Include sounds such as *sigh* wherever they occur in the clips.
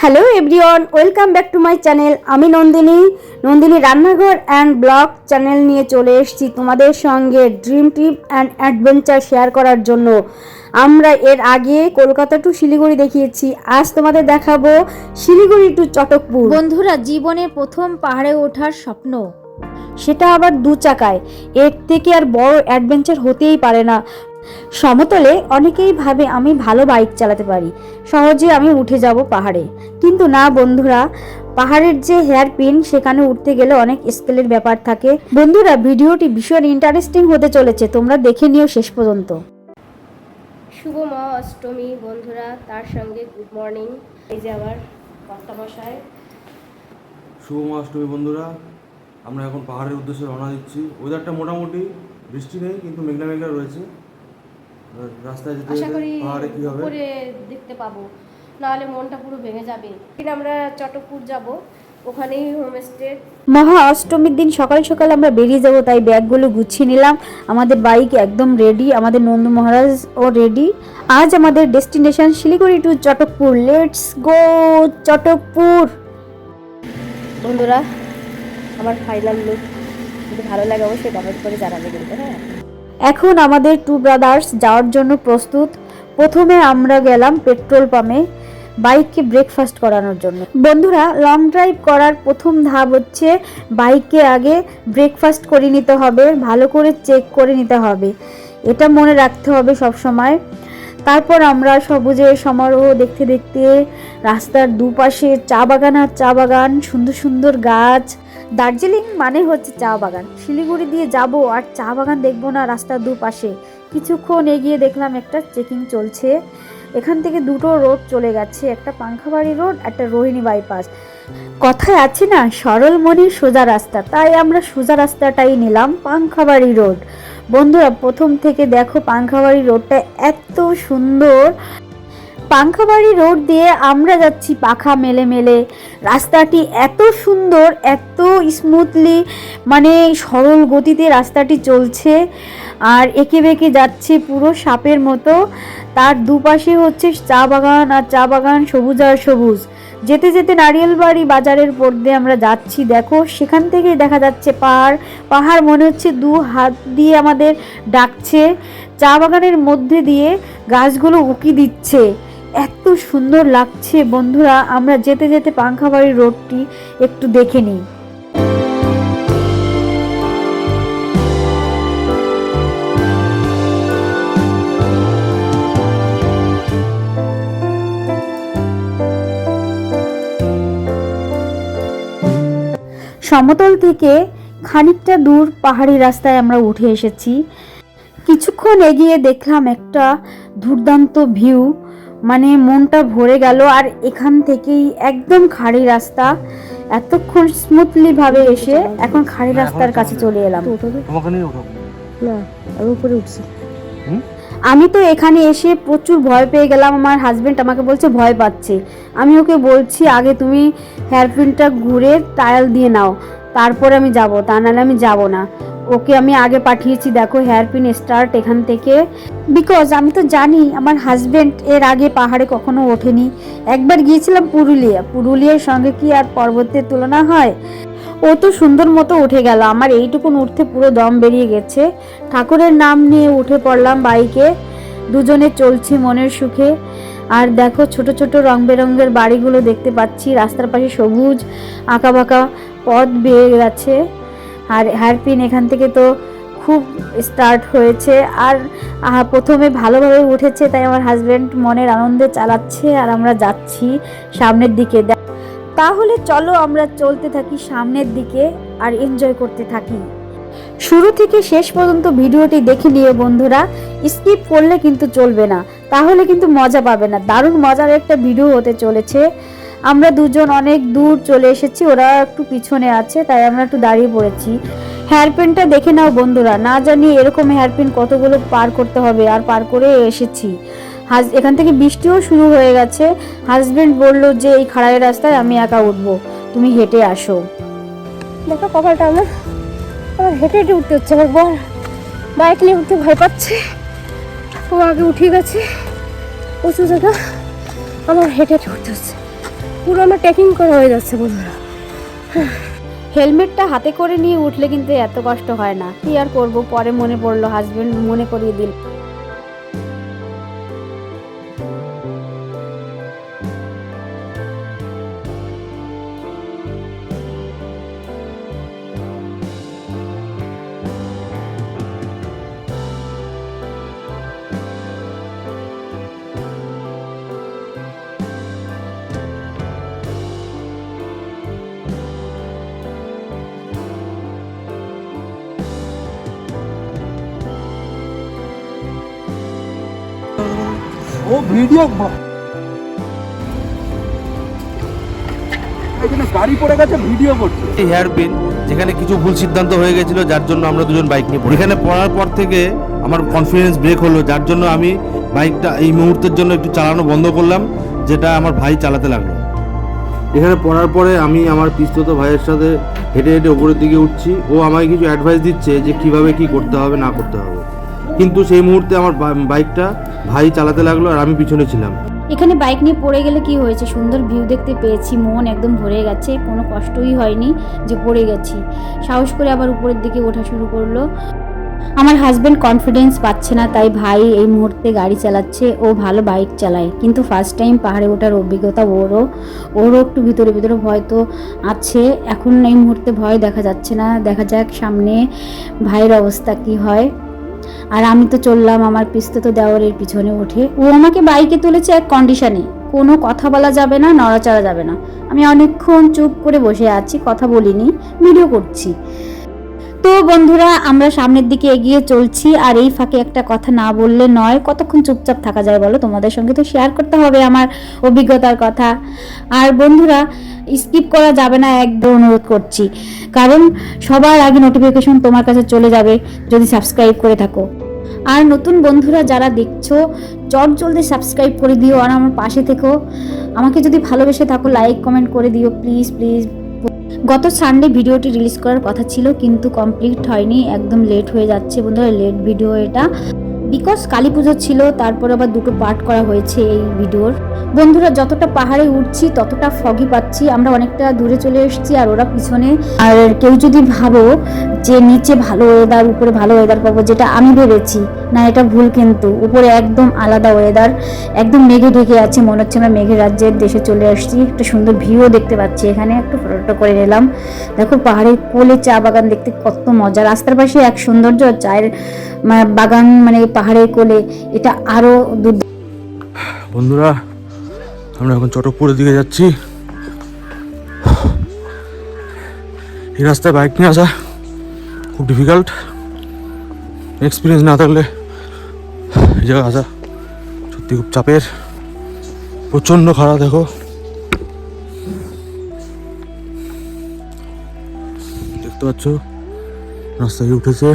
Hello everyone welcome back to my channel আমি নন্দিনী। নন্দিনী রান্নাঘর and blog channel নিয়ে চলে এসেছি তোমাদের সঙ্গে dream trip and adventure share করার জন্য। আমরা এর আগে কলকাতা টু শিলিগুড়ি দেখিয়েছি। আজ তোমাদের দেখাবো শিলিগুড়ি টু চটকপুর। বন্ধুরা জীবনে প্রথম পাহাড়ে ওঠার স্বপ্ন। সেটা আবার দু চাকায়। এর থেকে আর বড় অ্যাডভেঞ্চার হতেই পারে না। সমতলে অনেকেই ভাবে আমি ভালো বাইক চালাতে পারি। সহজে আমি উঠে যাব পাহাড়ে। কিন্তু না বন্ধুরা পাহাড়ের যে হেয়ার পিন সেখানে উঠতে গেলে অনেক স্কেলের ব্যাপার থাকে। বন্ধুরা ভিডিওটি ভীষণ ইন্টারেস্টিং হতে চলেছে। তোমরা দেখে নিও শেষ পর্যন্ত। শুভ মা অষ্টমী বন্ধুরা। তার সঙ্গে গুড মর্নিং এই যে আবার কর্তামশায় শুভ অষ্টমী বন্ধুরা। আমরা এখন পাহাড়ের উদ্দেশ্যে রওনা দিচ্ছি। ওয়েদারটা মোটামুটি বৃষ্টি নেই কিন্তু মেঘলা মেঘলা রয়েছে। রাস্তায় যেতে আশা করি পাহাড়ে কী হবে? উপরে দেখতে পাবো। নাহলে মনটা পুরো ভেঙে যাবে। কিন্তু আমরা চটকপুর যাব। ওখানেই হোমস্টে মহা অষ্টমীর দিন সকাল সকাল আমরা বেরিয়ে যাব তাই ব্যাগগুলো গুছিয়ে নিলাম। আমাদের বাইক একদম রেডি আমাদের নন্দু মহারাজ ও রেডি আজ আমাদের destination Siliguri to Chatakpur. Let's go Chatakpur! বন্ধুরা আমার ফাইনাল লুক যদি ভালো লাগে অবশ্যই কমেন্ট করে জানাবে কিন্তু হ্যাঁ? এখন আমাদের টু ব্রাদার্স যাওয়ার জন্য প্রস্তুত। প্রথমে আমরা গেলাম পেট্রোল পাম্পে, বাইককে ব্রেকফাস্ট করানোর জন্য। বন্ধুরা লং ড্রাইভ করার প্রথম ধাপ হচ্ছে বাইককে আগে ব্রেকফাস্ট করে নিতে হবে, ভালো করে চেক করে নিতে হবে। এটা মনে রাখতে হবে সব সময় তারপর আমরা সবুজের সমারোহ দেখতে দেখতে রাস্তার দুপাশে চা বাগান আর চা বাগান, সুন্দর সুন্দর গাছ দার্জিলিং মানে হচ্ছে চা বাগান। শিলিগুড়ি দিয়ে যাব আর চা বাগান দেখব না রাস্তার দুপাশে। কিছুক্ষণ এগিয়ে দেখলাম একটা চেকিং চলছে। এখান থেকে দুটো রোড চলে গেছে, একটা পাংখাবাড়ি রোড, একটা রোহিণী বাইপাস। কথায় আছে না, সরল মনের সোজা রাস্তা, তাই আমরা সোজা রাস্তাটাই নিলাম, পাংখাবাড়ি রোড। বন্ধুরা, প্রথম থেকে দেখো পাংখাবাড়ি রোডটা এত সুন্দর। পাংখাবাড়ি রোড দিয়ে আমরা যাচ্ছি পাখা মেলে মেলে। রাস্তাটি এত সুন্দর, এত স্মুথলি মানে সরল গতিতে রাস্তাটি চলছে। আর এঁকে বেঁকে যাচ্ছে পুরো সাপের মতো। তার দুপাশে হচ্ছে চা বাগান আর চা বাগান সবুজ আর সবুজ। যেতে যেতে নারিয়েলবাড়ি বাজারের উপর দিয়ে আমরা যাচ্ছি। দেখো, সেখান থেকে দেখা যাচ্ছে পাহাড়। পাহাড় মনে হচ্ছে দু হাত দিয়ে আমাদের ডাকছে। চা বাগানের মধ্যে দিয়ে গাছগুলো উঁকি দিচ্ছে। এত সুন্দর লাগছে। বন্ধুরা, আমরা যেতে যেতে পাংখাবাড়ি রোডটি একটু দেখে নিই। সমতল থেকে খানিকটা দূর পাহাড়ি রাস্তায় আমরা উঠে এসেছি। কিছুক্ষণ এগিয়ে দেখলাম একটা দুর্দান্ত ভিউ। মানে মনটা ভরে গেল আর এখান থেকেই একদম খাড়ি রাস্তা এতক্ষণ স্মুথলি ভাবে এসে এখন খাড়ি রাস্তার কাছে চলে এলাম। না আমি উপরে উঠছি। আমি তো এখানে এসে প্রচুর ভয় পেয়ে গেলাম আমার হাজবেন্ড আমাকে বলছে ভয় পাচ্ছে। আমি ওকে বলছি আগে তুমি হেয়ারপিনটা ঘুরে টায়াল দিয়ে নাও তারপরে আমি যাব তা নাহলে আমি যাব না। ওকে আমি আগে পাঠিয়েছি, দেখো হেয়ারপিন স্টার্ট এখান থেকে। বিকজ আমি তো জানি, আমার হাজব্যান্ড এর আগে পাহাড়ে কখনো ওঠেনি। একবার গিয়েছিলাম পুরুলিয়া। পুরুলিয়ার সঙ্গে কি আর পর্বতের তুলনা হয়? ও তো সুন্দর মতো উঠে গেল। আমার এইটুকুন উঠতে পুরো দম বেরিয়ে গেছে। ঠাকুরের নাম নিয়ে উঠে পড়লাম বাইকে। দুজনে চলছি মনের সুখে। আর দেখো, ছোট ছোট রং বেরঙের বাড়িগুলো দেখতে পাচ্ছি। রাস্তার পাশে সবুজ আঁকা বাঁকা পথ বেয়ে গেছে। আর হেয়ারপিন এখান থেকে তো খুব স্টার্ট হয়েছে। আর প্রথমে ভালোভাবে উঠেছে, তাই আমার হাজব্যান্ড মনের আনন্দে চালাচ্ছে আর আমরা যাচ্ছি সামনের দিকে। তাহলে চলো আমরা চলতে থাকি সামনের দিকে আর এনজয় করতে থাকি। শুরু থেকে শেষ পর্যন্ত ভিডিওটি দেখে নিয়ে বন্ধুরা স্কিপ করলে কিন্তু চলবে না। তাহলে কিন্তু মজা পাবে না। দারুণ মজার একটা ভিডিও হতে চলেছে। আমরা দুজন অনেক দূর চলে এসেছি, ওরা একটু পিছনে আছে, তাই আমরা একটু দাঁড়িয়ে পড়েছি। হেয়ারপিনটা দেখে নাও বন্ধুরা, না জানি এরকম হেয়ারপিন কতগুলো পার করতে হবে, আর পার করে এসেছি। হাজ, এখান থেকে বৃষ্টিও শুরু হয়ে গেছে, হাজবেন্ড বলল যে এই খাড়াই রাস্তায় আমি একা উঠবো, তুমি হেঁটে আসো। দেখো কপালটা আমার আমার হেঁটে হেঁটে উঠতে হচ্ছে, আমার বর বাইক নিয়ে উঠতে ভয় পাচ্ছে। ও আগে উঠে গেছে উঁচু জায়গা আমার হেঁটে হেঁটে উঠতে হচ্ছে। পুরো আমার ট্রেকিং করা হয়ে যাচ্ছে বন্ধুরা। হেলমেটটা হাতে করে নিয়ে উঠলে কিন্তু এত কষ্ট হয় না। কি আর করব? পরে মনে পড়ল হাজবেন্ড মনে করিয়ে দিল। ও ভিডিও এখানে গাড়ি পড়ে গেছে, ভিডিও করছে। এই হেয়ার পিন যেখানে কিছু ভুল সিদ্ধান্ত হয়ে গেছিল, যার জন্য আমরা দুজন বাইক নিয়ে পড়ি। এখানে পড়ার পর থেকে আমার কনফিডেন্স ব্রেক হলো, যার জন্য আমি বাইকটা এই মুহূর্তের জন্য একটু চালানো বন্ধ করলাম, যেটা আমার ভাই চালাতে লাগল। এখানে পড়ার পরে আমি আমার পিস্তত ভাইয়ের সাথে হেঁটে হেঁটে উপরের দিকে উঠছি। ও আমাকে কিছু অ্যাডভাইস দিচ্ছে যে কীভাবে কি করতে হবে, না করতে হবে। কিন্তু সেই মুহূর্তে আমার বাইকটা ভাই চালাতে লাগল আর আমি পিছনে ছিলাম। এখানে বাইক নিয়ে পড়ে গেলে কি হয়েছে? সুন্দর ভিউ দেখতে পেয়েছি, মন একদম ভরে গেছে, কোনো কষ্টই হয়নি যে পড়ে গেছি। সাহস করে আবার উপরের দিকে ওঠা শুরু করল। আমার হাজব্যান্ড কনফিডেন্স পাচ্ছে না, তাই ভাই এই মুহূর্তে গাড়ি চালাচ্ছে, ও ভালো বাইক চালায়। কিন্তু ফার্স্ট টাইম পাহাড়ে ওঠার অভিজ্ঞতা ওরও ওরও একটু ভিতরে ভিতরে ভয় তো আছে। এখন এই মুহূর্তে ভয় দেখা যাচ্ছে না। দেখা যাক সামনে ভাইয়ের অবস্থা কি হয়। আর আমি তো চললাম আমার পিস্তত দেওয়ারের পিছনে উঠে। ও আমাকে বাইকে তুলেছে এক কন্ডিশনে কোনো কথা বলা যাবে না, নড়াচড়া যাবে না। আমি অনেকক্ষণ চুপ করে বসে আছি, কথা বলিনি ভিডিও করছি। তো বন্ধুরা, আমরা সামনের দিকে এগিয়ে চলছি। আর এই ফাঁকে একটা কথা না বললে নয়, কতক্ষণ চুপচাপ থাকা যায় বলো? তোমাদের সঙ্গে তো শেয়ার করতে হবে আমার অভিজ্ঞতার কথা। আর বন্ধুরা স্কিপ করা যাবে না, একদম অনুরোধ করছি। কারণ সবার আগে নোটিফিকেশন তোমার কাছে চলে যাবে যদি সাবস্ক্রাইব করে থাকো। আর নতুন বন্ধুরা যারা দেখছ, চট জলদি সাবস্ক্রাইব করে দিও। আর আমার পাশে থেকো। আমাকে যদি ভালোবেসে থাকো লাইক কমেন্ট করে দিও। প্লিজ প্লিজ গত সানডে ভিডিওটি রিলিজ করার কথা ছিল, কিন্তু কমপ্লিট হয়নি, একদম লেট হয়ে যাচ্ছে বন্ধুরা লেট ভিডিও এটা। বিকজ কালী পুজো ছিল, তারপর আবার দুটো পার্ট করা হয়েছে এই ভিডিওর। বন্ধুরা, যতটা পাহাড়ে উঠছি ততটা ফগি পাচ্ছি। আমরা অনেকটা দূরে চলে এসেছি আর ওরা পিছনে। আর কেউ যদি ভাবো যে নিচে ভালো ওয়েদার উপরে ভালো ওয়েদার পাবো, যেটা আমি ভেবেছি, না, এটা ভুল কিন্তু। উপরে একদম আলাদা ওয়েদার একদম মেঘে ঢেকে আছে, মনে হচ্ছে আমরা মেঘের রাজ্যের দেশে চলে আসছি। একটা সুন্দর ভিউও দেখতে পাচ্ছি এখানে। একটু ফটোটা করে নিলাম। দেখো পাহাড়ের কোলে চা বাগান দেখতে কত মজা। রাস্তার পাশে এক সৌন্দর্য চায়ের বাগান মানে পাহাড়ের কোলে, এটা আরও বন্ধুরা, আমরা এখন চটকপুরের দিকে যাচ্ছি। এই রাস্তায় বাইক নিয়ে আসা খুব ডিফিকাল্ট এক্সপিরিয়েন্স না থাকলে এই জায়গায় আসা সত্যি খুব চাপের। প্রচণ্ড খারাপ, দেখো। দেখতে পাচ্ছ, রাস্তায় উঠেছে।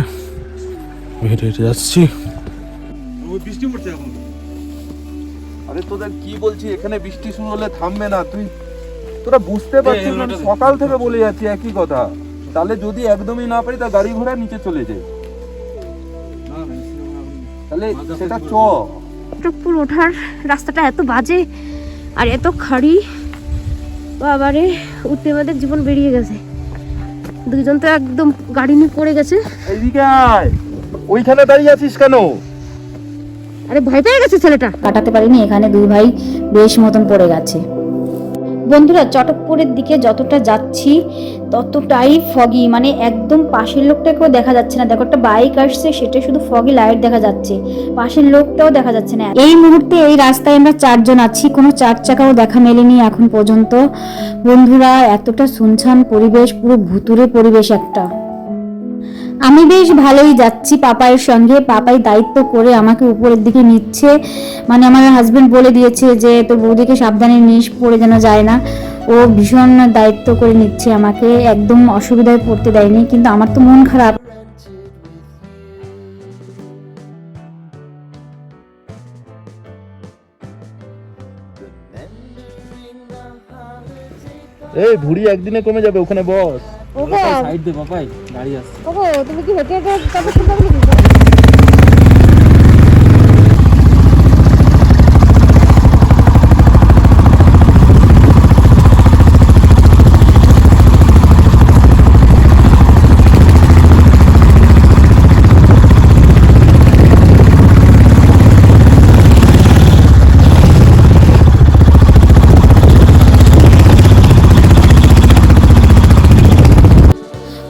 হেঁটে হেঁটে যাচ্ছি। বৃষ্টি পড়ছে এখন। আরে তোদের কি বলছি? এখানে বৃষ্টি শুরু হলে থামবে না। তুই তোরা বুঝতে পারছিস না সকাল থেকে বলে যাচ্ছি একই কথা। তাহলে যদি একদমই না পারি তা গাড়ি ঘোড়া নিচে চলে যায় তাহলে সেটা চ। চটকপুর ওঠার রাস্তাটা এত বাজে আর এত খাড়ি। বাবারে উঠতে আমাদের জীবন বেরিয়ে গেছে। দুজন তো একদম গাড়ি নিয়ে পড়ে গেছে। এইদিকে আয়। ওইখানে দাঁড়িয়ে আছিস কেন? আরে ভয় পেয়ে গেছে ছেলেটা। কাটাতে পারিনি, এখানে দুই ভাই বেশ মতন পড়ে গেছে। বন্ধুরা, চটকপুরের দিকে যতটা যাচ্ছি, ততটাই ফগি মানে একদম পাশের লোকটাকেও দেখা যাচ্ছে না। দেখো, একটা বাইক আসছে সেটা শুধু ফগি লাইট দেখা যাচ্ছে। পাশের লোকটাও দেখা যাচ্ছে না। এই মুহূর্তে এই রাস্তায় আমরা চারজন আছি, কোনো চার চাকাও দেখা মেলেনি এখন পর্যন্ত। বন্ধুরা, এতটা শুনছান পরিবেশ, পুরো ভুতুরে পরিবেশ একটা। আমি বেশ ভালোই যাচ্ছি পাপায়ের সঙ্গে। পাপাই দায়িত্ব করে আমাকে উপরের দিকে নিচ্ছে। মানে আমার হাজবেন্ড বলে দিয়েছে যে, তোর বৌদিকে সাবধানে নিস, পড়ে যেন যায় না। ও ভীষণ দায়িত্ব করে নিচ্ছে আমাকে। একদম অসুবিধায় পড়তে দেয়নি, কিন্তু আমার তো মন খারাপ। এই, ভুড়ি একদিনে কমে যাবে, ওখানে বস। সাইড দে বাবাই গাড়ি আসছে ওগো তুমি কি হেঁটে হেঁটে যাবে? শুনতে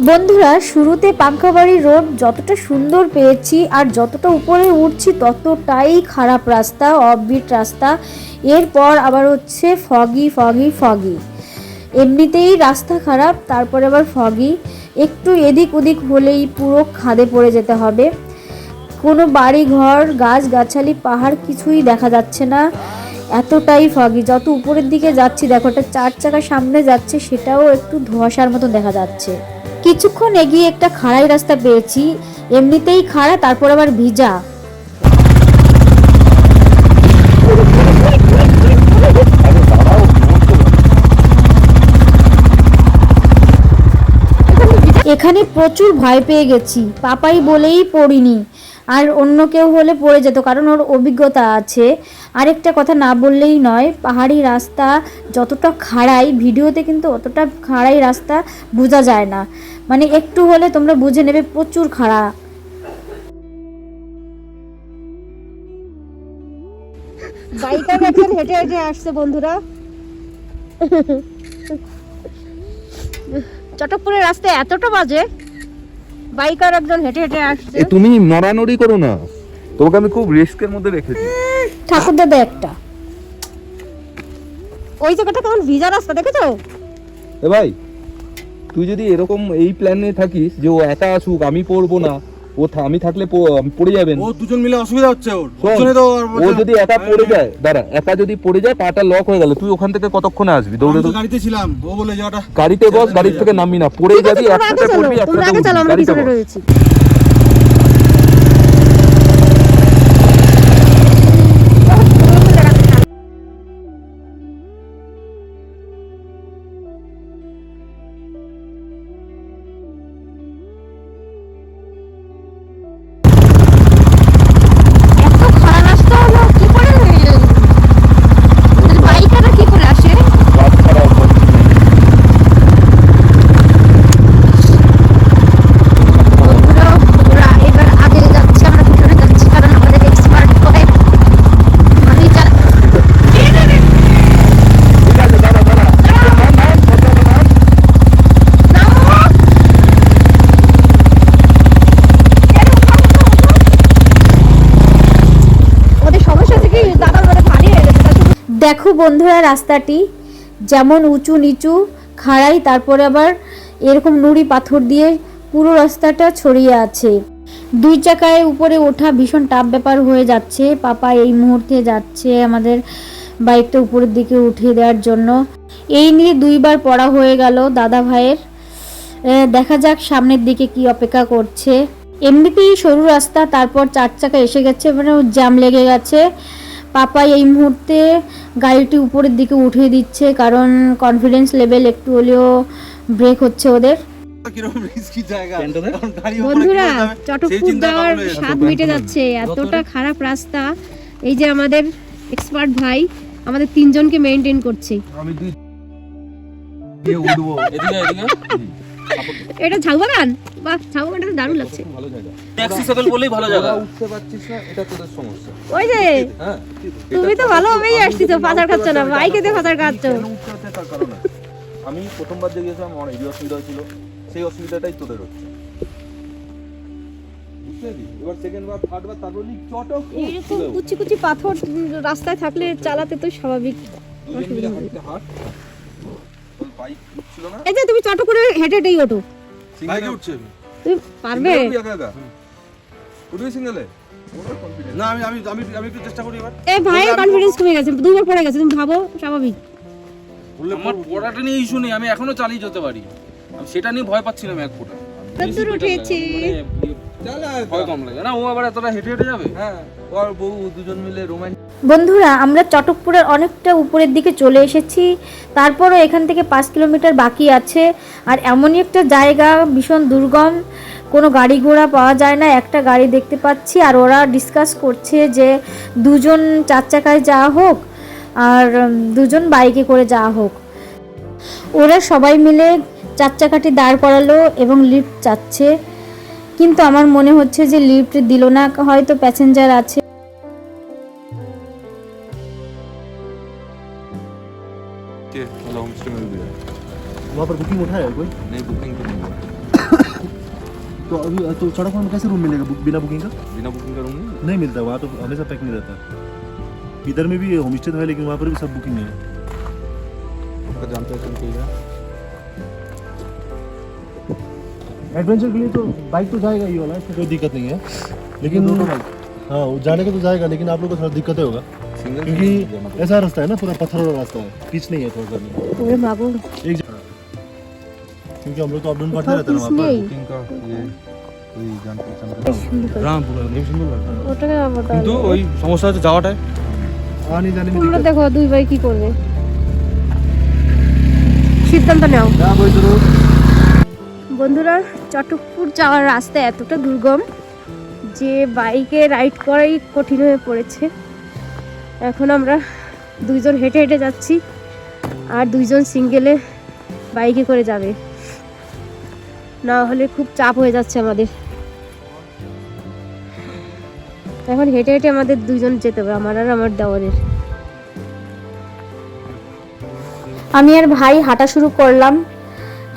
বন্ধুরা, শুরুতে পাঙ্কাবাড়ি রোড যতটা সুন্দর পেয়েছি আর যতটা উপরে উঠছি ততটাই খারাপ রাস্তা অফবিট রাস্তা। এরপর আবার হচ্ছে ফগি ফগি ফগি এমনিতেই রাস্তা খারাপ, তারপরে আবার ফগি একটু এদিক ওদিক হলেই পুরো খাদে পড়ে যেতে হবে। কোনো বাড়ি ঘর গাছ গাছালি পাহাড় কিছুই দেখা যাচ্ছে না। এতটাই ফগি যত উপরের দিকে যাচ্ছি, দেখো একটা চার চাকা সামনে যাচ্ছে, সেটাও একটু ধোঁয়াশার মতো দেখা যাচ্ছে। কিছুক্ষণ এগিয়ে একটা খাড়াই রাস্তা পেয়েছি, এমনিতেই খাড়া, তারপর আবার ভিজা। এখানে প্রচুর ভয় পেয়ে গেছি, পাপাই বলেই পড়িনি। আর অন্য কেউ হলে পড়ে যেত কারণ ওর অভিজ্ঞতা আছে। আরেকটা কথা না বললেই নয় পাহাড়ি রাস্তা যতটা খাড়াই ভিডিওতে কিন্তু অতটা খাড়াই রাস্তা বোঝা যায় না। মানে একটু হলে তোমরা বুঝে নেবে প্রচুর খাড়া। বাইকার একজন হেঁটে হেঁটে আসছে বন্ধুরা। *laughs* চটকপুরের রাস্তায় এতটা বাজে বাইকার একজন হেঁটে হেঁটে আসছে। এ তুমি নড়ানড়ি করো না। তোমাকে আমি খুব রিস্কের মধ্যে রেখেছি ঠাকুর দাদা একটা। ওই জায়গাটা কেমন ভিজা রাস্তা দেখেছ? এ ভাই তুই যদি এরকম এই প্ল্যানে থাকিস যে ও একা আসুক আমি পড়ব না। ও আমি থাকলে পড়ে যাবেন। ও দুজন মিলে অসুবিধা হচ্ছে ওর। দুজনে তো ও যদি একা পড়ে যায় দাঁড়া একা যদি পড়ে যায় পাটা লক হয়ে গেল। তুই ওখান থেকে কতক্ষণে আসবি? দৌড়ে তো দৌড়ে গাড়িতে ছিলাম। ও বলে যাওয়াটা গাড়িতে বস গাড়ি থেকে নামবি না। পড়ে যাবি একসাথে পড়বি একসাথে গাড়িতে পিছনে বস। বন্ধুরা রাস্তাটি যেমন উঁচু নিচু, খাড়াই, তারপরে আবার এরকম নুড়ি পাথর দিয়ে পুরো রাস্তাটা ছড়িয়ে আছে। দুই চাকায় উপরে ওঠা ভীষণ টাফ ব্যাপার হয়ে যাচ্ছে। পাপা এই মুহূর্তে যাচ্ছে আমাদের বাইকটা উপরের দিকে উঠিয়ে দেওয়ার জন্য। এই নিয়ে দুইবার পড়া হয়ে গেল দাদা ভাইয়ের। দেখা যাক সামনের দিকে কি অপেক্ষা করছে। এমনিতেই সরু রাস্তা, তারপর চার চাকা এসে গেছে মানে জ্যাম লেগে গেছে। পাপা এই মুহূর্তে গাড়িটি উপরের দিকে উঠিয়ে দিচ্ছে কারণ কনফিডেন্স লেভেল একটু হলেও ব্রেক হচ্ছে ওদের। বন্ধুরা চটকপুর যাওয়ার স্বাদ মিটে যাচ্ছে এতটা খারাপ রাস্তা। এই যে আমাদের এক্সপার্ট ভাই আমাদের তিনজনকে মেনটেন করছে। আমি দুই দিয়ে উঠবো। এটা ঝাউবাগান বাহ ঝাউবাগানটা তো দারুণ লাগছে। ভালো জায়গা বলেই ভালো জায়গা। উঠতে পারছিস না এটা তোদের সমস্যা ওই যে তুমি তো ভালোভাবেই আসছিস পাচার খাচ্ছ না বাইকে দিয়ে খাচ্ছ। আমি প্রথমবার যে গেছিলাম আমার এই অসুবিধা হয়েছিল। সেই অসুবিধাটাই তোদের হচ্ছে। বুঝতে পারলি? এবার সেকেন্ড বার থার্ড বার তারপর লিক চটক এইরকম কুচি কুচি পাথর রাস্তায় থাকলে চালাতে তো স্বাভাবিক। দুজন বাইক উঠছিল না? এই যে তুমি চট করে হেঁটে হেঁটেই ওঠো। বাইকে উঠছে তুমি পারবে? সিঙ্গেলে একা একা? উঠবি সিঙ্গেলে না আমি আমি আমি আমি একটু চেষ্টা করি এবার। এ কনফিডেন্স কমে গেছে। দুবার পড়ে গেছে তুমি ভাবো স্বাভাবিক। আমার পড়াটা নিয়ে ইস্যু নেই আমি এখনও চালিয়ে যেতে পারি। সেটা নিয়ে ভয় পাচ্ছিলাম এক ফোঁটা। হ্যাঁ। ওর বউ দুজন মিলে রোমান্টিক বন্ধুরা আমরা চটকপুরের অনেকটা উপরের দিকে চলে এসেছি। তারপরও এখান থেকে পাঁচ কিলোমিটার বাকি আছে। আর এমনই একটা জায়গা ভীষণ দুর্গম। কোনো গাড়ি ঘোড়া পাওয়া যায় না একটা গাড়ি দেখতে পাচ্ছি। আর ওরা ডিসকাস করছে যে দুজন চার চাকায় যাওয়া হোক আর দুজন বাইকে করে যাওয়া হোক। ওরা সবাই মিলে চার চাকাটি দাঁড় করালো এবং লিফট চাচ্ছে। কিন্তু আমার মনে হচ্ছে যে লিফট দিল না হয়তো প্যাসেঞ্জার আছে के मतलब होम स्टे में भी है वहाँ पर बुकिंग उठा है कोई नहीं बुकिंग तो नहीं हुआ तो अभी तो सड़क में कैसे रूम मिलेगा बुक, बिना बुकिंग का बिना बुकिंग का रूम नहीं नहीं मिलता वहाँ तो हमेशा पैक नहीं रहता इधर में भी होम स्टे है लेकिन वहाँ पर भी सब बुकिंग नहीं है आपका जान पहचान कोई है एडवेंचर के लिए तो बाइक तो जाएगा ये वाला इसमें कोई दिक्कत नहीं है लेकिन हाँ वो जाने का तो जाएगा लेकिन आप लोग को थोड़ा दिक्कत होगा सिंगल क्योंकि ऐसा रास्ता है ना पूरा पत्थर वाला रास्ता है पिच नहीं है थोड़ा सा ওরে মাগো एक जगह क्योंकि हम लोग तो अपडाउन करते रहते हैं वहाँ पर बुकिंग का ये कोई जान पहचान का রামপুর একদম সুন্দর লাগছে ওটাকে আবার কিন্তু ওই সমস্যা হচ্ছে যাওয়াটায় आने जाने में তোমরা दिक्कत দেখো দুই ভাই কি করবে সিদ্ধান্ত নাও क्या बोल रहे हो বন্ধুরা চটকপুর যাওয়ার রাস্তা এতটা দুর্গম যে বাইকে রাইড করাই কঠিন হয়ে পড়েছে। এখন আমরা দুইজন হেঁটে হেঁটে যাচ্ছি আর দুইজন সিঙ্গেলে বাইকে করে যাবে। না হলে খুব চাপ হয়ে যাচ্ছে আমাদের। এখন হেঁটে হেঁটে আমাদের দুইজন যেতে হবে, আমার আর আমার দেওয়ারের আমি আর ভাই হাঁটা শুরু করলাম।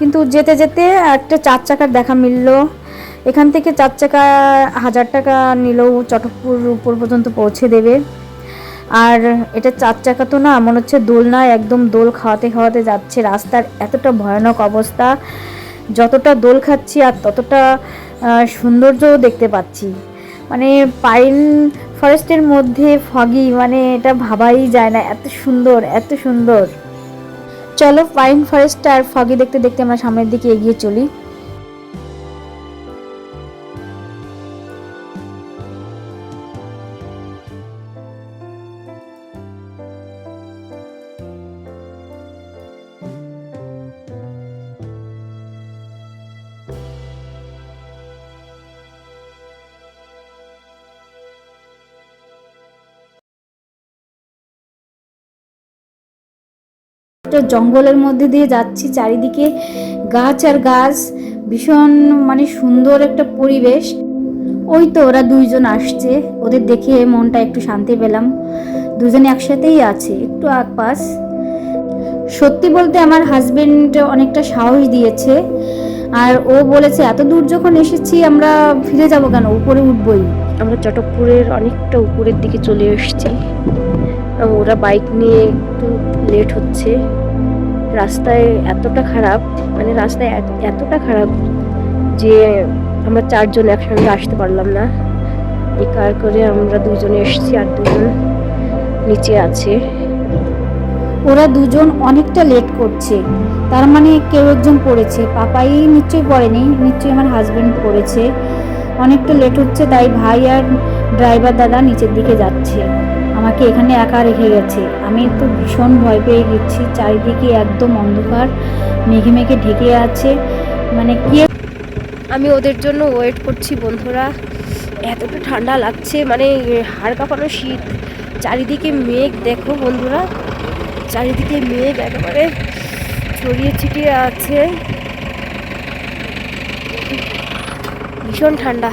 কিন্তু যেতে যেতে একটা চার চাকার দেখা মিলল। এখান থেকে চার চাকা হাজার টাকা নিলেও চটকপুর উপর পর্যন্ত পৌঁছে দেবে। আর এটা চার চাকা তো না, মনে হচ্ছে দোল দোলনা একদম দোল খাওয়াতে খাওয়াতে যাচ্ছে। রাস্তার এতটা ভয়ানক অবস্থা, যতটা দোল খাচ্ছি আর ততটা সৌন্দর্যও দেখতে পাচ্ছি। মানে পাইন ফরেস্টের মধ্যে ফগি মানে এটা ভাবাই যায় না, এত সুন্দর এত সুন্দর। চলো পাইন ফরেস্ট আর ফগি দেখতে দেখতে আমরা সামনের দিকে এগিয়ে চলি। একটা জঙ্গলের মধ্যে দিয়ে যাচ্ছি, চারিদিকে গাছ আর গাছ, ভীষণ মানে সুন্দর একটা পরিবেশ। ওই তো ওরা দুইজন আসছে, ওদের দেখে মনটা একটু শান্তি পেলাম। দুজনে একসাথেই আছে, একটু আকপাস সত্যি বলতে আমার হাজবেন্ড অনেকটা সাহস দিয়েছে, আর ও বলেছে, এত দূর যখন এসেছি, আমরা ফিরে যাব কেন? উপরে উঠবই। আমরা চটকপুরের অনেকটা উপরের দিকে চলে এসেছি। ওরা বাইক নিয়ে একটু লেট হচ্ছে। রাস্তায় এতটা খারাপ মানে রাস্তায় এতটা খারাপ যে আমরা চারজন একসঙ্গে আসতে পারলাম না। এই কার করে আমরা দুজনে এসেছি আর দুজন নিচে আছে। ওরা দুজন অনেকটা লেট করছে। তার মানে কেউ একজন পড়েছে। পাপাই নিশ্চয়ই পড়েনি, নিশ্চয়ই আমার হাজবেন্ড পড়েছে। অনেকটা লেট হচ্ছে, তাই ভাই আর ড্রাইভার দাদা নিচের দিকে যাচ্ছে। আমাকে এখানে একা রেখে গেছে। আমি তো ভীষণ ভয় পেয়ে গেছি। চারিদিকে একদম অন্ধকার মেঘে মেঘে ঢেকে আছে। মানে কি আমি ওদের জন্য ওয়েট করছি বন্ধুরা। এতটা ঠান্ডা লাগছে মানে হাড় কাঁপানো শীত। চারিদিকে মেঘ, দেখো বন্ধুরা। চারিদিকে মেঘ একেবারে ছড়িয়ে ছিটিয়ে আছে। ভীষণ ঠান্ডা।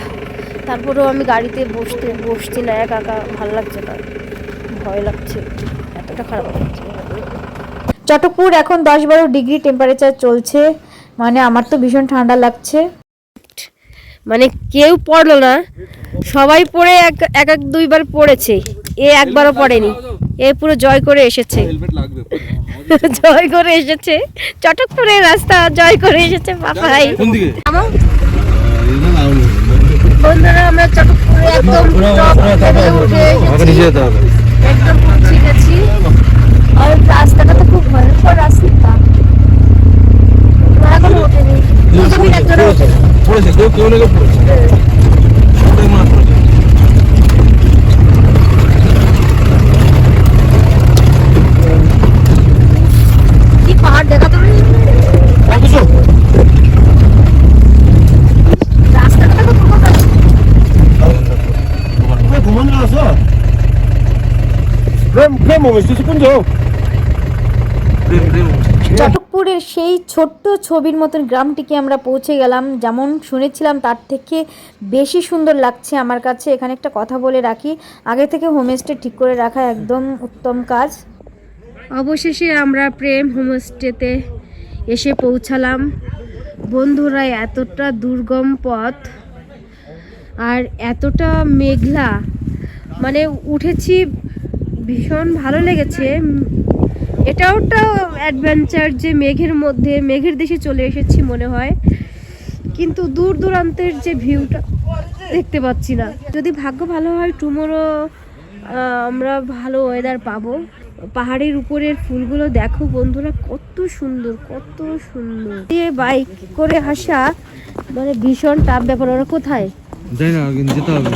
তারপরেও আমি গাড়িতে বসতে, বসছি না, একা একা, ভালো লাগছে না। ভয় লাগছে। এতটা খারাপ লাগছে। চটকপুর এখন দশ বারো ডিগ্রি টেম্পারেচার চলছে। মানে আমার তো ভীষণ ঠান্ডা লাগছে। মানে কেউ পড়ল না। সবাই পড়ে এক এক এক দুইবার পড়েছে। এ একবারও পড়েনি। এ পুরো জয় করে এসেছে। জয় করে এসেছে। চটকপুরের রাস্তা জয় করে এসেছে দিকে বন্ধুরা আমরা চটকপুরে একদম উঠে এসেছি। একদম পৌঁছে গেছি। আর রাস্তাটা তো খুব ভয়ঙ্কর রাস্তা। এখনও ওঠেনি। পড়েছে কেউ কেউ পড়েছে। চটকপুরের সেই ছোট্ট ছবির মতন গ্রামটিকে আমরা পৌঁছে গেলাম। যেমন শুনেছিলাম তার থেকে বেশি সুন্দর লাগছে আমার কাছে। এখানে একটা কথা বলে রাখি আগে থেকে হোমস্টে ঠিক করে রাখা একদম উত্তম কাজ। অবশেষে আমরা প্রেম হোমস্টেতে এসে পৌঁছালাম। বন্ধুরা এতটা দুর্গম পথ আর এতটা মেঘলা। মানে উঠেছি ভীষণ ভালো লেগেছে। এটাও একটা অ্যাডভেঞ্চার যে মেঘের মধ্যে, মেঘের দেশে চলে এসেছি মনে হয়। কিন্তু দূর দূরান্তের যে ভিউটা দেখতে পাচ্ছি না। যদি ভাগ্য ভালো হয় টুমোরো আমরা ভালো ওয়েদার পাবো। পাহাড়ের উপরের ফুলগুলো দেখো বন্ধুরা, কত সুন্দর কত সুন্দর। দিয়ে বাইক করে আসা মানে ভীষণ টাপ ব্যাপার। ওরা কোথায়? যেতে হবে।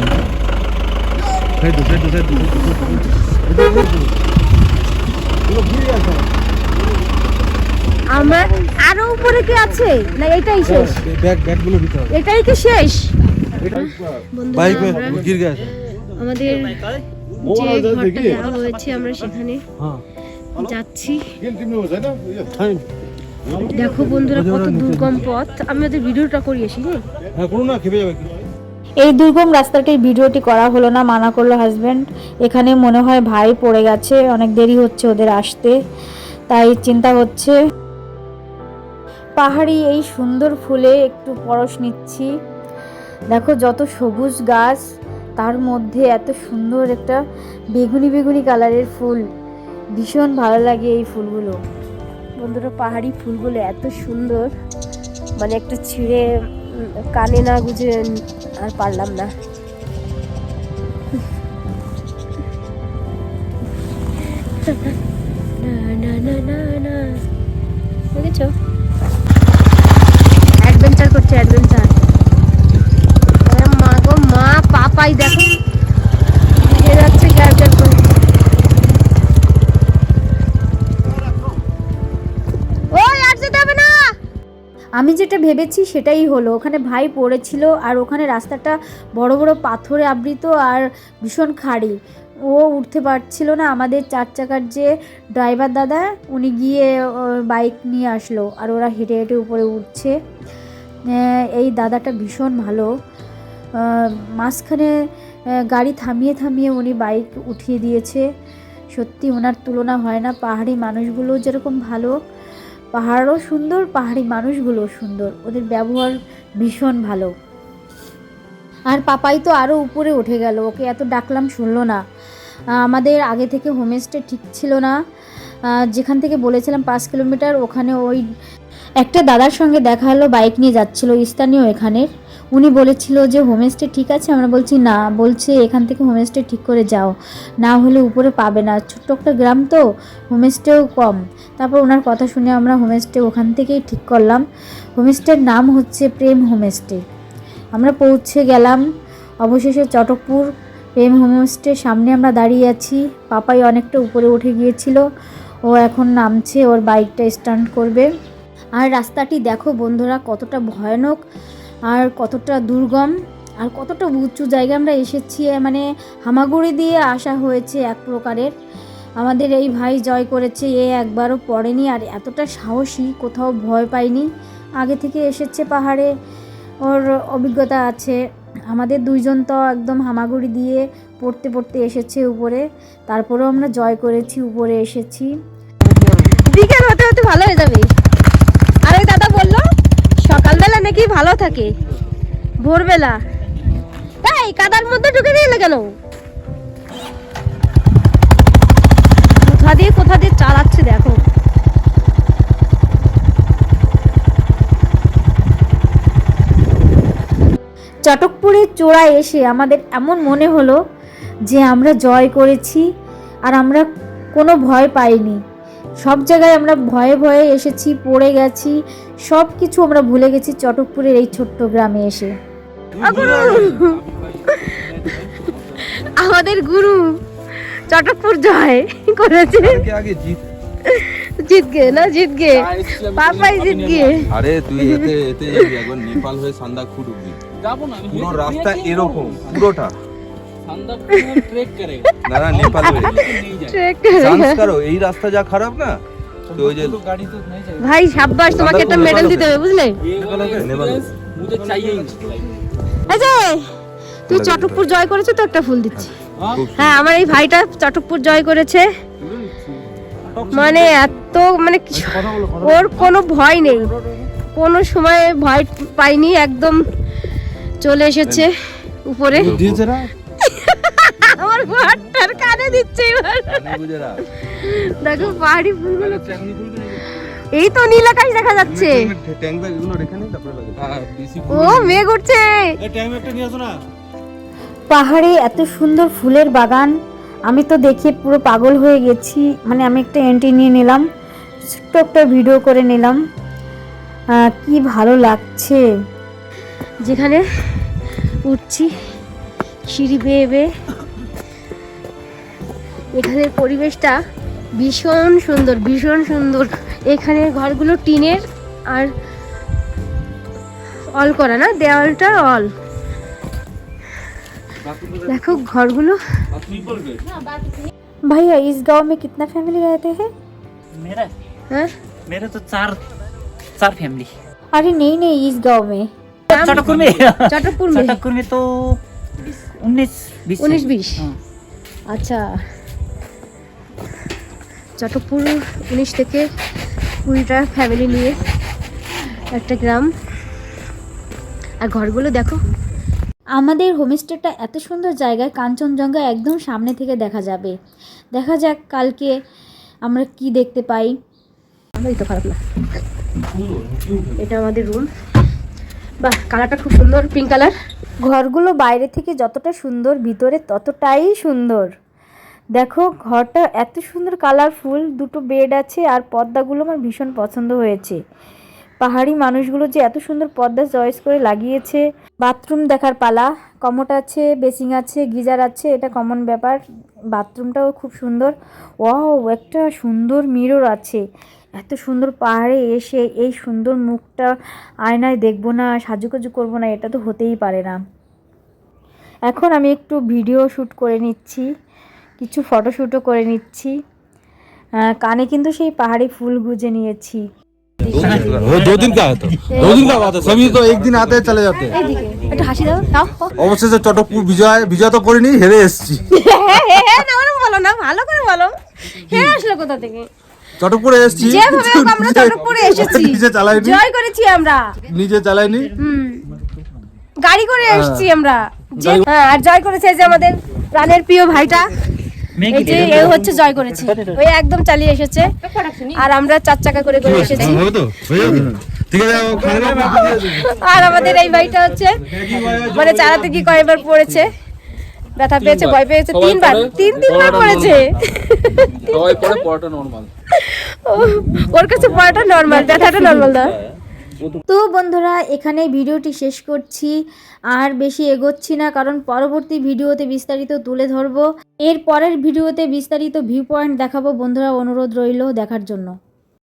আমার আরও উপরে কি আছে? না এটাই শেষ। ব্যাগ ভিতরে। এটাই কি শেষ? বাইক গির গেছে আমাদের যে ঘরটা দেওয়া হয়েছে আমরা সেখানে হ্যাঁ। যাচ্ছি। দেখো বন্ধুরা কত দুর্গম পথ। আমি ওদের ভিডিওটা করি আসি হ্যাঁ? হ্যাঁ না খেপে যাবে। এই দুর্গম রাস্তাটির ভিডিওটি করা হলো না, মানা করল হাজব্যান্ড এখানে মনে হয় ভাই পড়ে গেছে, অনেক দেরি হচ্ছে ওদের আসতে, তাই চিন্তা হচ্ছে। পাহাড়ি এই সুন্দর ফুলে একটু পরশ নিচ্ছি। দেখো যত সবুজ গাছ, তার মধ্যে এত সুন্দর একটা বেগুনি বেগুনি কালারের ফুল। ভীষণ ভালো লাগে এই ফুলগুলো। বন্ধুরা, পাহাড়ি ফুলগুলো এত সুন্দর মানে একটা ছিঁড়ে কানে না গুজে আর পারলাম না। না না না না দেখেছ অ্যাডভেঞ্চার করছে অ্যাডভেঞ্চার মা গো মা পাপাই দেখো। যাচ্ছে ক্যাপচার করে আমি যেটা ভেবেছি সেটাই হলো, ওখানে ভাই পড়েছিল আর ওখানে রাস্তাটা বড় বড় পাথরে আবৃত আর ভীষণ খাড়ি। ও উঠতে পারছিল না, আমাদের চার চাকার যে ড্রাইভার দাদা, উনি গিয়ে বাইক নিয়ে আসলো আর ওরা হেঁটে হেঁটে উপরে উঠছে। এই দাদাটা ভীষণ ভালো। মাঝখানে গাড়ি থামিয়ে থামিয়ে উনি বাইক উঠিয়ে দিয়েছে। সত্যি ওনার তুলনা হয় না, পাহাড়ি মানুষগুলো যেরকম ভালো পাহাড়ও সুন্দর, পাহাড়ি মানুষগুলো সুন্দর। ওদের ব্যবহার ভীষণ ভালো। আর পাপাই তো আরও উপরে উঠে গেল, ওকে এত ডাকলাম শুনলো না। আমাদের আগে থেকে হোমস্টে ঠিক ছিল না। যেখান থেকে বলেছিলাম পাঁচ কিলোমিটার, ওখানে ওই একটা দাদার সঙ্গে দেখা হলো, বাইক নিয়ে যাচ্ছিল, স্থানীয় এখানের। উনি বলেছিল যে হোমস্টে ঠিক আছে? আমরা বলছি, না। বলছে, এখান থেকে হোমস্টে ঠিক করে যাও। না হলে উপরে পাবে না। ছোট্ট একটা গ্রাম তো হোমস্টেও কম। তারপর ওনার কথা শুনে আমরা হোমস্টে ওখান থেকেই ঠিক করলাম। হোমস্টের নাম হচ্ছে প্রেম হোমস্টে আমরা পৌঁছে গেলাম। অবশেষে চটকপুর প্রেম হোমস্টের সামনে আমরা দাঁড়িয়ে আছি। পাপাই অনেকটা উপরে উঠে গিয়েছিল। ও এখন নামছে, ওর বাইকটা স্টান্ট করবে। আর রাস্তাটি দেখো বন্ধুরা, কতটা ভয়ানক। আর কতটা দুর্গম আর কতটা উঁচু জায়গায় আমরা এসেছি মানে হামাগুড়ি দিয়ে আসা হয়েছে এক প্রকারের। আমাদের এই ভাই জয় করেছে, এ একবারও পড়েনি আর এতটা সাহসী, কোথাও ভয় পায়নি। আগে থেকে এসেছে পাহাড়ে, ওর অভিজ্ঞতা আছে। আমাদের দুইজন তো একদম হামাগুড়ি দিয়ে পড়তে পড়তে এসেছে উপরে, তারপরেও আমরা জয় করেছি, উপরে এসেছি। বিকেল হতে হতে ভালো হয়ে যাবে আর ওই দাদা বলল সকালবেলা নাকি ভালো থাকে। ভোরবেলা। তাই কাদার মধ্যে ঢুকে দিলে কেন? কোথা দিয়ে কোথা দিয়ে চালাচ্ছে দেখো। চটকপুরের চূড়ায় এসে আমাদের এমন মনে হলো যে আমরা জয় করেছি আর আমরা কোনো ভয় পাইনি। সব জায়গায় আমরা ভয়ে ভয়ে এসেছি পড়ে গেছি সব কিছু আমরা ভুলে গেছি চটকপুরের এই ছোট্ট গ্রামে এসে। আমাদের গুরু চটকপুর জয় করেছে। আগে আগে জিত। জিত গে না জিত গে পাপাই জিত গে আরে তুই এতে এতে যাবি একবার নেপাল হয়ে যাব না। পুরো রাস্তা এরকম পুরোটা। *laughs* ভাই সাব্বাস তোমাকে একটা মেডেল দিতে হবে বুঝলে? নেপাল তুমি চটকপুর জয় করেছ তো একটা ফুল দিচ্ছি। হ্যাঁ। আমার এই ভাইটা চটকপুর জয় করেছে। মানে এত মানে ওর কোনো ভয় নেই। কোনো সময় ভয় পাইনি একদম চলে এসেছে উপরে। আমার ঘরটার কানে দিচ্ছে এবার। দেখো পাহাড়ি ফুলগুলো। এই তো নীল আকাশ দেখা যাচ্ছে। ও মেঘ উঠছে। পাহাড়ে এত সুন্দর ফুলের বাগান আমি তো দেখে পুরো পাগল হয়ে গেছি। মানে আমি একটা এন্ট্রি নিয়ে নিলাম ছোট্ট একটা ভিডিও করে নিলাম। আহ, কি ভালো লাগছে। যেখানে উঠছি সিঁড়ি বেয়ে বেয়ে। এখানের পরিবেশটা ভীষণ সুন্দর ভীষণ সুন্দর এখানের ঘরগুলো টিনের আর অল করা না দেওয়ালটা অল দেখো ঘরগুলো भैया इस गांव में कितना फैमिली रहते हैं मेरा হ্যাঁ मेरे तो चार चार फैमिली अरे नहीं नहीं इस गांव में चटकपुर में চটকপুর में चटकपुर में तो उन्नीस बीस है। উনিশ বিশ हाँ। আচ্ছা চটকপুর উনিশ থেকে কুড়িটা ফ্যামিলি নিয়ে একটা গ্রাম। আর ঘরগুলো দেখো। আমাদের হোমস্টেটা এত সুন্দর জায়গায় কাঞ্চনজঙ্ঘা একদম সামনে থেকে দেখা যাবে। দেখা যাক কালকে আমরা কি দেখতে পাই। ভালোই তো খারাপ না। এটা আমাদের রুম বাহ কালারটা খুব সুন্দর পিঙ্ক কালার ঘরগুলো বাইরে থেকে যতটা সুন্দর ভিতরে ততটাই সুন্দর। দেখো, ঘরটা এত সুন্দর কালারফুল দুটো বেড আছে আর পর্দাগুলো আমার ভীষণ পছন্দ হয়েছে। পাহাড়ি মানুষগুলো যে এত সুন্দর পর্দা চয়েস করে লাগিয়েছে। বাথরুম দেখার পালা, কমোট আছে, বেসিং আছে, গিজার আছে, এটা কমন ব্যাপার। বাথরুমটাও খুব সুন্দর। ওয়াও, একটা সুন্দর মিরর আছে। এত সুন্দর পাহাড়ে এসে এই সুন্দর মুখটা আয়নায় দেখব না সাজুকাজু করব না, এটা তো হতেই পারে না। এখন আমি একটু ভিডিও শ্যুট করে নিচ্ছি। কিছু ফটোশ্যুটও করে নিচ্ছি। কানে কিন্তু সেই পাহাড়ি ফুল গুজে নিয়েছি। চটকপুরে হ্যাঁ, হ্যাঁ, হ্যাঁ, আমরা চটকপুরে এসেছি। জয় করেছি আমরা। গাড়ি করে এসেছি আমরা। আর জয় করেছে যে আমাদের প্রাণের প্রিয় ভাইটা। এই যে এ হচ্ছে জয় করেছে। ওই একদম চালিয়ে এসেছে। আর আমরা চার চাকা করে করে এসেছি। হয়ে খানে আর আমাদের এই ভাইটা হচ্ছে মানে চালাতে কি কয়েকবার পড়েছে? ব্যথা পেয়েছে ভয় পেয়েছে তিনবার। তিন তিনবার পড়েছে। ওর কাছে পড়াটা নর্মাল ব্যথাটা নর্মাল দা তো বন্ধুরা এখানে ভিডিওটি শেষ করছি। আর বেশি এগোচ্ছি না, কারণ পরবর্তী ভিডিওতে বিস্তারিত তুলে ধরবো। এর পরের ভিডিওতে বিস্তারিত ভিউ পয়েন্ট দেখাবো। বন্ধুরা, অনুরোধ রইল দেখার জন্য।